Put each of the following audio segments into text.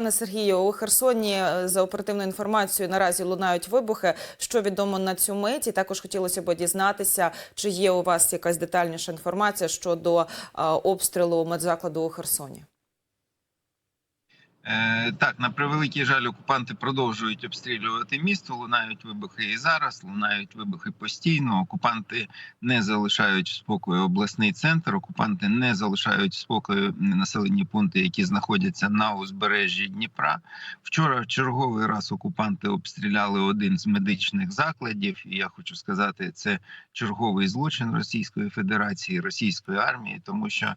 Пане Сергію, у Херсоні е, за оперативною інформацією наразі лунають вибухи. Що відомо на цю мить? Також хотілося б дізнатися, чи є у вас якась детальніша інформація щодо е, обстрілу медзакладу у Херсоні. Е, Так, на превеликий жаль, окупанти продовжують обстрілювати місто. Лунають вибухи і зараз, лунають вибухи постійно. Окупанти не залишають спокою обласний центр. Окупанти не залишають спокою населені пункти, які знаходяться на узбережжі Дніпра. Вчора в черговий раз окупанти обстріляли один з медичних закладів. І я хочу сказати, це черговий злочин Російської Федерації, Російської армії, тому що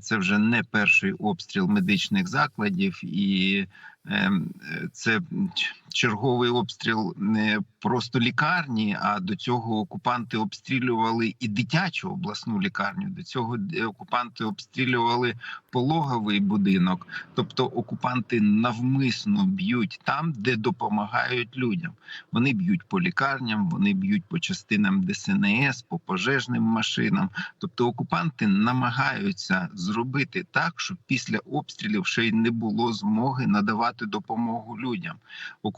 це вже не перший обстріл медичних закладів, і ем, е, це черговий обстріл не просто лікарні. А до цього окупанти обстрілювали і дитячу обласну лікарню. До цього е, окупанти обстрілювали пологовий будинок. Тобто окупанти навмисно б'ють там, де допомагають людям. Вони б'ють по лікарням, вони б'ють по частинам ДСНС, по пожежним машинам. Тобто окупанти намагаються зробити так, щоб після обстрілів ще й не було змоги надавати допомогу людям.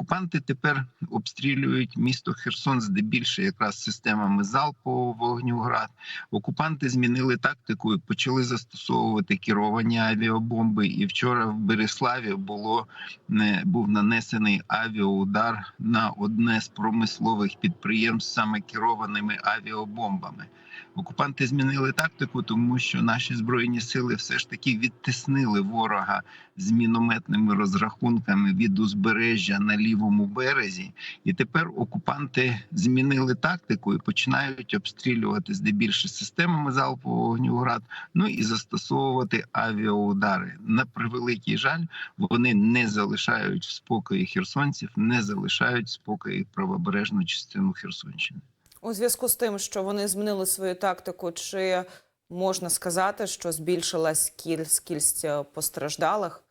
Окупанти тепер обстрілюють місто Херсон здебільше якраз системами залпового вогню град. Окупанти змінили тактику і почали застосовувати керовані авіабомби. І вчора в Береславі було не був нанесений авіаудар на одне з промислових підприємств саме керованими авіабомбами. Окупанти змінили тактику, тому що наші збройні сили все ж таки відтиснили ворога з мінометними розрахунками від узбережжя на лівому березі, і тепер окупанти змінили тактику і починають обстрілювати здебільше системами залпового вогню град, ну і застосовувати авіаудари. На превеликий жаль, вони не залишають в спокої херсонців, не залишають спокої правобережну частину Херсонщини. У зв'язку з тим, що вони змінили свою тактику, чи можна сказати, що збільшилась кількість е, постраждалих?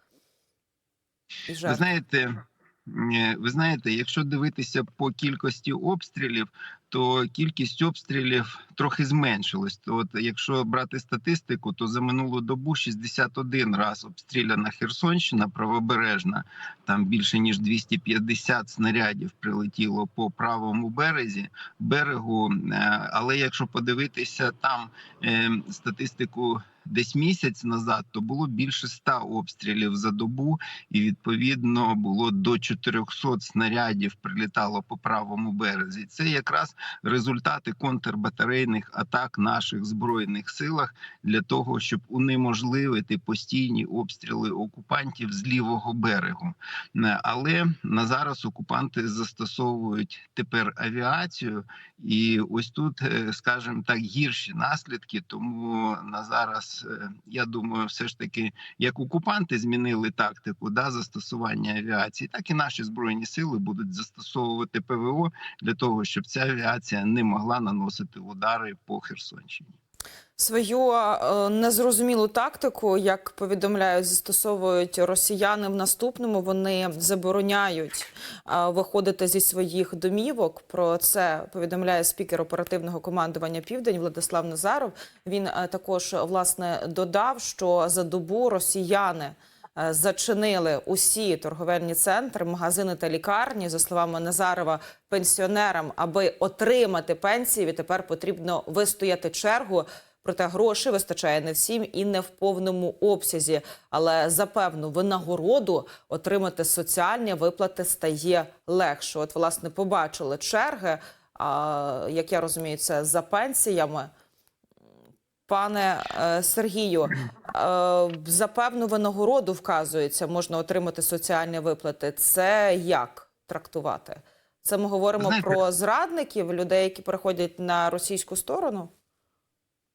Ви знаєте, ви знаєте, якщо дивитися по кількості обстрілів, то кількість обстрілів трохи зменшилась. То от якщо брати статистику, то за минулу добу 61 раз обстріляна Херсонщина правобережна, там більше ніж 250 снарядів прилетіло по правому березі берегу. Е, Але якщо подивитися там е, статистику. Десь місяць назад то було більше 100 обстрілів за добу, і відповідно було до 400 снарядів прилітало по правому березі. Це якраз результати контрбатарейних атак наших збройних силах для того, щоб унеможливити постійні обстріли окупантів з лівого берегу. Е, Але на зараз окупанти застосовують тепер авіацію, і ось тут, е, скажімо так, гірші наслідки. Тому на зараз е, я думаю, все ж таки, як окупанти змінили тактику да застосування авіації, так і наші збройні сили будуть застосовувати ПВО для того, щоб ця авіація не могла наносити удари по Херсонщині. Свою е, незрозумілу тактику, як повідомляють, застосовують росіяни в наступному. Вони забороняють виходити зі своїх домівок. Про це повідомляє спікер оперативного командування Південь Владислав Назаров. Він е, також власне додав, що за добу росіяни. е, Зачинили усі торговельні центри, магазини та лікарні. За словами Назарова, пенсіонерам, аби отримати пенсії, відтепер потрібно вистояти чергу. Проте грошей вистачає не всім і не в повному обсязі. Але за певну винагороду отримати соціальні виплати стає легше. От, власне, побачили черги. А, як я розумію, це за пенсіями. Пане е, Сергію, е, за певну винагороду вказується, можна отримати соціальні виплати. Це як трактувати? Це ми говоримо Знаєте- про зрадників, людей, які переходять на російську сторону.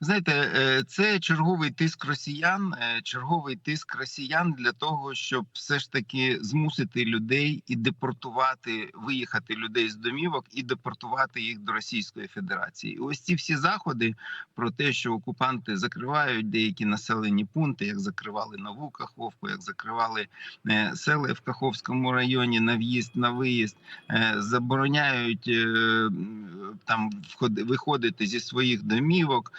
Знаєте, е, це черговий тиск росіян, е, черговий тиск росіян для того, щоб все ж таки змусити людей і депортувати, виїхати людей з домівок і депортувати їх до Російської Федерації. І ось ці всі заходи про те, що окупанти закривають деякі населені пункти, як закривали нову Каховку, як закривали е, села в Каховському районі на в'їзд, на виїзд, забороняють там виходити зі своїх домівок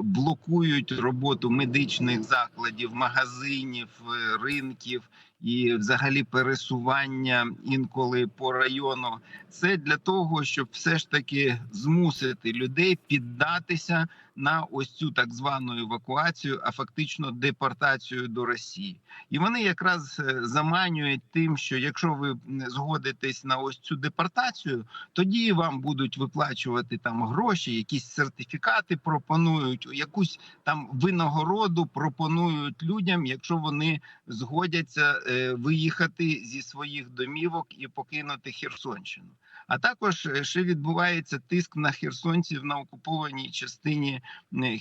блокують роботу медичних закладів, магазинів, е, ринків і, взагалі, пересування інколи по району, це для того, щоб все ж таки змусити людей піддатися на ось цю так звану евакуацію, а фактично депортацію до Росії. І вони якраз е, заманюють тим, що якщо ви згодитесь на ось цю депортацію, тоді вам будуть виплачувати там гроші, якісь сертифікати пропонують, якусь там винагороду пропонують людям, якщо вони згодяться е, виїхати зі своїх домівок і покинути Херсонщину. А також е, ще відбувається тиск на херсонців на окупованій частині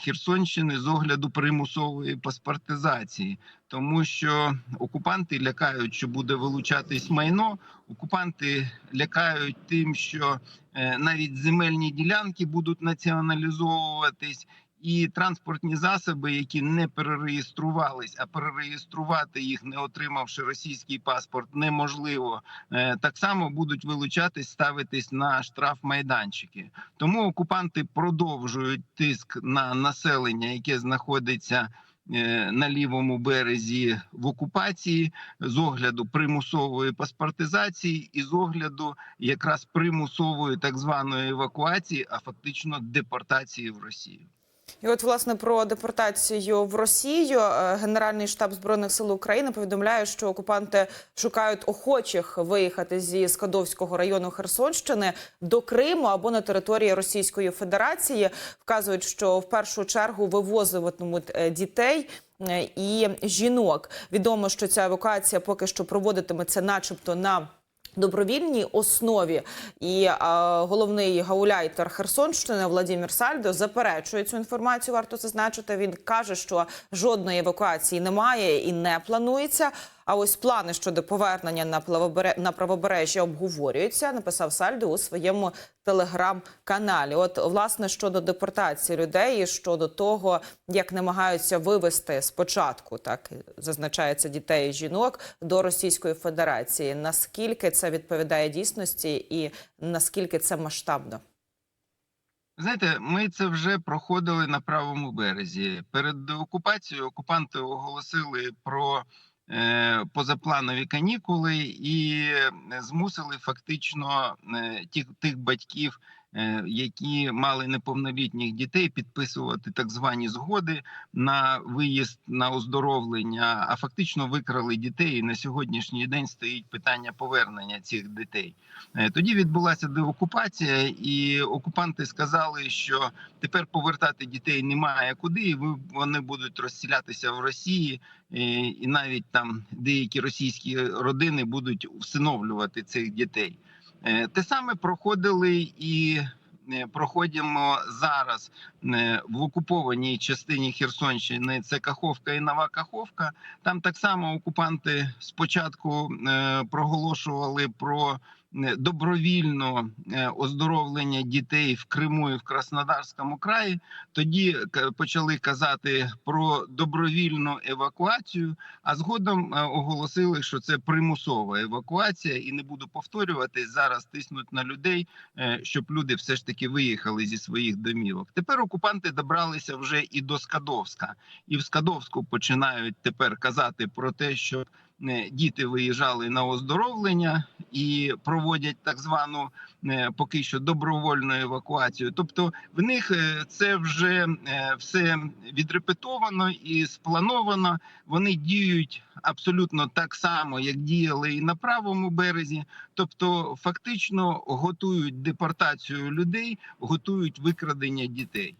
Херсонщини з огляду примусової паспортизації, тому що окупанти лякають, що буде вилучатись майно. Окупанти лякають тим, що е, навіть земельні ділянки будуть націоналізовуватись. І транспортні засоби, які не перереєструвались, а перереєструвати їх, не отримавши російський паспорт, неможливо. Е, Так само будуть вилучатись, ставитись на штраф майданчики. Тому окупанти продовжують тиск на населення, яке знаходиться е, на лівому березі в окупації, з огляду примусової паспортизації і з огляду якраз примусової так званої евакуації, а фактично депортації в Росію. І от власне про депортацію в Росію Е, Генеральний штаб збройних сил України повідомляє, що окупанти шукають охочих виїхати зі Скадовського району Херсонщини до Криму або на території Російської Федерації. Вказують, що в першу чергу вивозитимуть е, дітей. е, І жінок відомо, що ця евакуація поки що проводитиметься, начебто, на добровільній основі. І е, головний гауляйтер Херсонщини Владимир Сальдо заперечує цю інформацію. Варто зазначити. Він каже, що жодної евакуації немає і не планується. А ось плани щодо повернення на плавобере- на правобережжя обговорюються. Написав Сальдо у своєму телеграм-каналі. От власне щодо депортації людей, щодо того, як намагаються вивести спочатку, так зазначається дітей і жінок до Російської Федерації. Наскільки це відповідає дійсності, і наскільки це масштабно? Знаєте, ми це вже проходили на правому березі. Перед окупацією окупанти оголосили про позапланові канікули і змусили фактично е, тих, тих батьків, е, які мали неповнолітніх дітей, підписувати так звані згоди на виїзд на оздоровлення, а фактично викрали дітей. І на сьогоднішній день стоїть питання повернення цих дітей. Е, Тоді відбулася деокупація, і окупанти сказали, що тепер повертати дітей немає куди, і вони будуть розселятися в Росії, е, і навіть там деякі російські родини будуть всиновлювати цих дітей. Е, Те саме проходили і е, проходимо зараз е, в окупованій частині Херсонщини. Це Каховка і Нова Каховка. Там так само окупанти спочатку проголошували про е, добровільне е, оздоровлення дітей в Криму і в Краснодарському краї. Тоді почали казати про добровільну евакуацію, а згодом е, оголосили, що це примусова евакуація, і не буду повторюватись. Зараз тиснуть на людей, е, щоб люди все ж таки виїхали зі своїх домівок. Тепер окупанти добралися вже і до Скадовська, і в Скадовську починають тепер казати про те, що е, діти виїжджали на оздоровлення і проводять так звану е, поки що добровольну евакуацію. Тобто в них е, це вже е, все відрепетовано і сплановано. Вони діють абсолютно так само, як діяли і на правому березі. Тобто, фактично готують депортацію людей, готують викрадення дітей.